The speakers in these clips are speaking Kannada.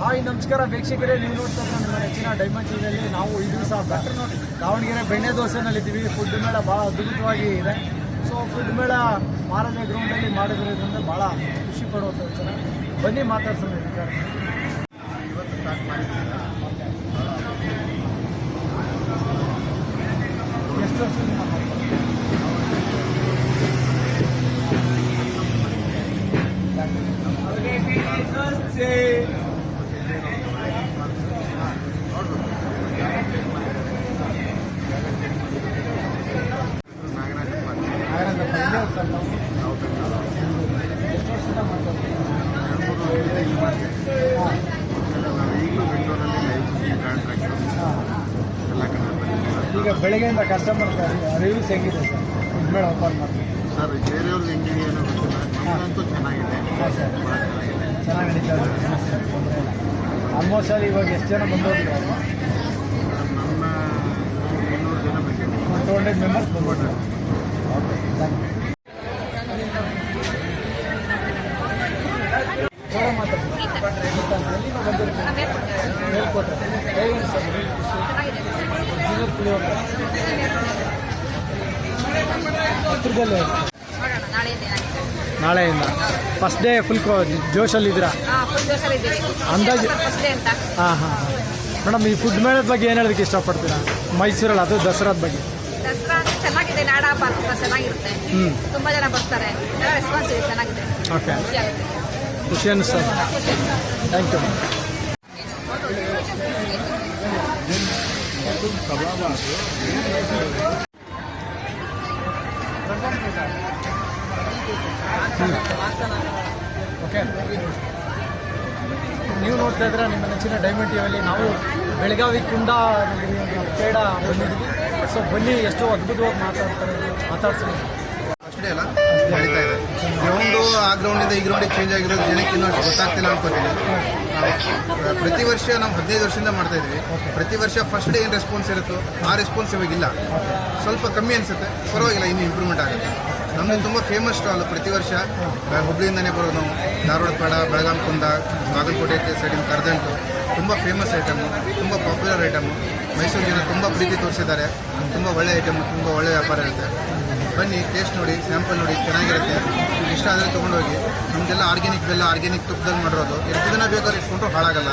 ಹಾಯ್, ನಮಸ್ಕಾರ ವೀಕ್ಷಕರೇ, ನೀವು ನೋಡ್ತಾ ಹೆಚ್ಚಿನ ನಮ್ಮ ನೆಚ್ಚಿನ ಡೈಮಂಡ್ ಟಿವಿಯಲ್ಲಿ ನಾವು ಈ ದಿವಸ ದಾವಣಗೆರೆ ಬೆಣ್ಣೆ ದೋಸೆನಲ್ಲಿದ್ದೀವಿ ಫುಡ್ ಮೇಳ ಭಾಳ ಅದ್ಭುತವಾಗಿ ಇದೆ. ಸೊ ಫುಡ್ ಮೇಳ ಮಾರನೇ ಗ್ರೌಂಡಲ್ಲಿ ಮಾಡಿದ್ರಿಂದ ಭಾಳ ಖುಷಿ ಪಡುವಂಥ ವಿಚಾರ. ಬನ್ನಿ, ಮಾತಾಡ್ಸೋಣ ಇವತ್ತು ಸ್ಟಾರ್ಟ್ ತಾವು? ಎಷ್ಟು ವರ್ಷದಿಂದ ಮಾಡ್ತಾ ಇದ್ದೀರಾ? ಹಾಂ ಹಾಂ ಈಗ ಬೆಳಗ್ಗೆಯಿಂದ ಕಸ್ಟಮರ್ ರಿವ್ಯೂಸ್ ಹೆಂಗಿದೆ ಸರ್? ಮೇಳ ಓಪನ್ ಮಾಡಿ ಸರ್ ಬೇರೆಯವ್ರಿಗೆ ಹೆಂಗಿದೆ ಏನೋ ಗೊತ್ತಿಲ್ಲ ನಮ್ಮದಂತೂ ಚೆನ್ನಾಗಿದೆ. ಚೆನ್ನಾಗಿದೆ ಚೆನ್ನಾಗಿ ನಡೀತಾ ಇದೆ ಆಲ್ಮೋಸ್ಟ್ ಅಲ್ಲಿ ಇವಾಗ ಎಷ್ಟು ಜನ ಬಂದೋದ್ರು ಟೂ ಹಂಡ್ರೆಡ್ ಮೆಂಬರ್ಸ್ ಬಂದ್ಬಿಟ್ರೆ ಓಕೆ ಥ್ಯಾಂಕ್ ಯು ಜೋರ ನಾಳೆಯಿಂದ. ಫಸ್ಟ್ ಡೇ ಫುಲ್ ಜೋಶಲ್ಲಿದ್ದೀರಾ? ಅಂದಾಜು ಹಾಂ ಹಾಂ ಮೇಡಮ್ ಈ ಫುಡ್ ಮೇಳದ ಬಗ್ಗೆ ಏನು ಹೇಳೋದಕ್ಕೆ ಇಷ್ಟಪಡ್ತೀರಾ? ಮೈಸೂರಲ್ಲಿ ಅದು ದಸರಾದ ಬಗ್ಗೆ. ದಸರಾ ಅಂದ್ರೆ ಚೆನ್ನಾಗಿದೆ. ನಾಡ ಹಬ್ಬ ತುಂಬಾ ಚೆನ್ನಾಗಿರುತ್ತೆ. ಹ್ಞೂ ತುಂಬಾ ಜನ ಬರ್ತಾರೆ. ರೆಸ್ಪಾನ್ಸ್ ಇದೆ. ಚೆನ್ನಾಗಿದೆ. ಓಕೆ ಖುಷಿ ಅನ್ನಿಸ್ತದೆ ಥ್ಯಾಂಕ್ ಯು ಓಕೆ ನೀವು ನೋಡ್ತಾ ಇದ್ರೆ ನಿಮ್ಮ ನೆಚ್ಚಿನ ಡೈಮಂಡ್ ಟಿವಿಯಲ್ಲಿ ನಾವು ಬೆಳಗಾವಿ ಕುಂಡ ಪೇಡ ಬಂದಿದ್ದೀವಿ. ಸೊ ಬನ್ನಿ, ಎಷ್ಟೋ ಅದ್ಭುತವಾಗಿ ಮಾತಾಡ್ತಾರೆ ಮಾತಾಡ್ತೀನಿ ಅಷ್ಟೇ ಅಲ್ಲ, ನಡೀತಾ ಇದೆ. ಗ್ರೌಂಡು ಆ ಗ್ರೌಂಡಿಂದ ಈ ಗ್ರೌಂಡಿಗೆ ಚೇಂಜ್ ಆಗಿರೋದು ಜನಕ್ಕೆ ಇನ್ನೂ ಗೊತ್ತಾಗ್ತಿಲ್ಲ ಅನ್ಕೋತೀನಿ. ಪ್ರತಿ ವರ್ಷ ನಾವು ಹದಿನೈದು ವರ್ಷದಿಂದ ಮಾಡ್ತಾ ಇದ್ವಿ ಪ್ರತಿ ವರ್ಷ ಫಸ್ಟ್ ಡೇ ಏನು ರೆಸ್ಪಾನ್ಸ್ ಇರುತ್ತೋ, ಆ ರೆಸ್ಪಾನ್ಸ್ ಇವಾಗಿಲ್ಲ ಸ್ವಲ್ಪ ಕಮ್ಮಿ ಅನಿಸುತ್ತೆ. ಪರವಾಗಿಲ್ಲ, ಇನ್ನೂ ಇಂಪ್ರೂವ್ಮೆಂಟ್ ಆಗುತ್ತೆ. ನಮ್ಮದು ತುಂಬ ಫೇಮಸ್ ಸ್ಟಾಲ್ ಪ್ರತಿ ವರ್ಷ ಹುಬ್ಳಿಯಿಂದನೇ ಬರೋದು ನಾವು. ಧಾರವಾಡ ಪೇಡ, ಬೆಳಗಾಂ ಕುಂದ, ಬಾಗಲಕೋಟೆ ಸೈಡಿನ ಕರೆದಂಟು, ತುಂಬ ಫೇಮಸ್ ಐಟಮು ತುಂಬ ಪಾಪ್ಯುಲರ್ ಐಟಮು ಮೈಸೂರು ಜನ ತುಂಬ ಪ್ರೀತಿ ತೋರಿಸಿದ್ದಾರೆ. ತುಂಬ ಒಳ್ಳೆ ಐಟಮು ತುಂಬ ಒಳ್ಳೆ ವ್ಯಾಪಾರ ಇರುತ್ತೆ. ಬನ್ನಿ ಟೇಸ್ಟ್ ನೋಡಿ ಸ್ಯಾಂಪಲ್ ನೋಡಿ, ಚೆನ್ನಾಗಿರುತ್ತೆ. ಇಷ್ಟ ಆದರೆ ತೊಗೊಂಡೋಗಿ. ನಮ್ದೆಲ್ಲ ಆರ್ಗ್ಯಾನಿಕ್ ಬೆಲ್ಲ ಆರ್ಗ್ಯಾನಿಕ್ ತುಪ್ಪದಲ್ಲಿ ಮಾಡಿರೋದು. ಎಷ್ಟು ದಿನ ಬೇಕಾದ್ರೆ ಇಟ್ಕೊಂಡ್ರು ಹಾಳಾಗಲ್ಲ.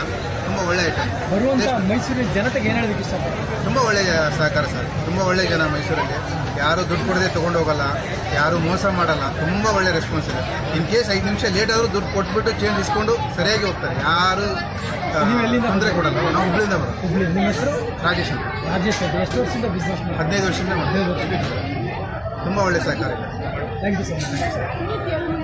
ತುಂಬ ಒಳ್ಳೆ ಐಟಮ್ ಬರುವಂಥ ಮೈಸೂರಿನ ಜನತೆಗೆ ಏನು ಹೇಳೋದಕ್ಕೆ ಸರ್ ತುಂಬ ಒಳ್ಳೆಯ ಸಹಕಾರ ಸರ್. ತುಂಬ ಒಳ್ಳೆ ಜನ ಮೈಸೂರಲ್ಲಿ. ಯಾರು ದುಡ್ಡು ಕೊಡದೆ ತೊಗೊಂಡು ಹೋಗಲ್ಲ ಯಾರು ಮೋಸ ಮಾಡಲ್ಲ. ತುಂಬ ಒಳ್ಳೆ ರೆಸ್ಪಾನ್ಸ್ ಇದೆ. ಇನ್ ಕೇಸ್ ಐದು ನಿಮಿಷ ಲೇಟ್ ಆದರೂ ದುಡ್ಡು ಕೊಟ್ಬಿಟ್ಟು ಚೇಂಜ್ ಇಸ್ಕೊಂಡು ಸರಿಯಾಗಿ ಹೋಗ್ತಾರೆ. ಯಾರು ನೀವು ಎಲ್ಲಿಂದ ತೊಂದರೆ ಕೊಡಲ್ಲ. ನಾವು ಹುಬ್ಳಿಂದ ಬರೋದು. ಹುಬ್ಳಿ. ನಿಮ್ಮ ಹೆಸರು? ರಾಜೇಶ್ ಅಂತ. ರಾಜೇಶ್ ಅಂತ. ಎಷ್ಟು ವರ್ಷದಿಂದ ಬಿಸ್ನೆಸ್ ಹದಿನೈದು ವರ್ಷದಿಂದ ಮಾಡ್ತೀವಿ ತುಂಬ ಒಳ್ಳೆ ಸಹಕಾರ ಇದೆ. Thank you so much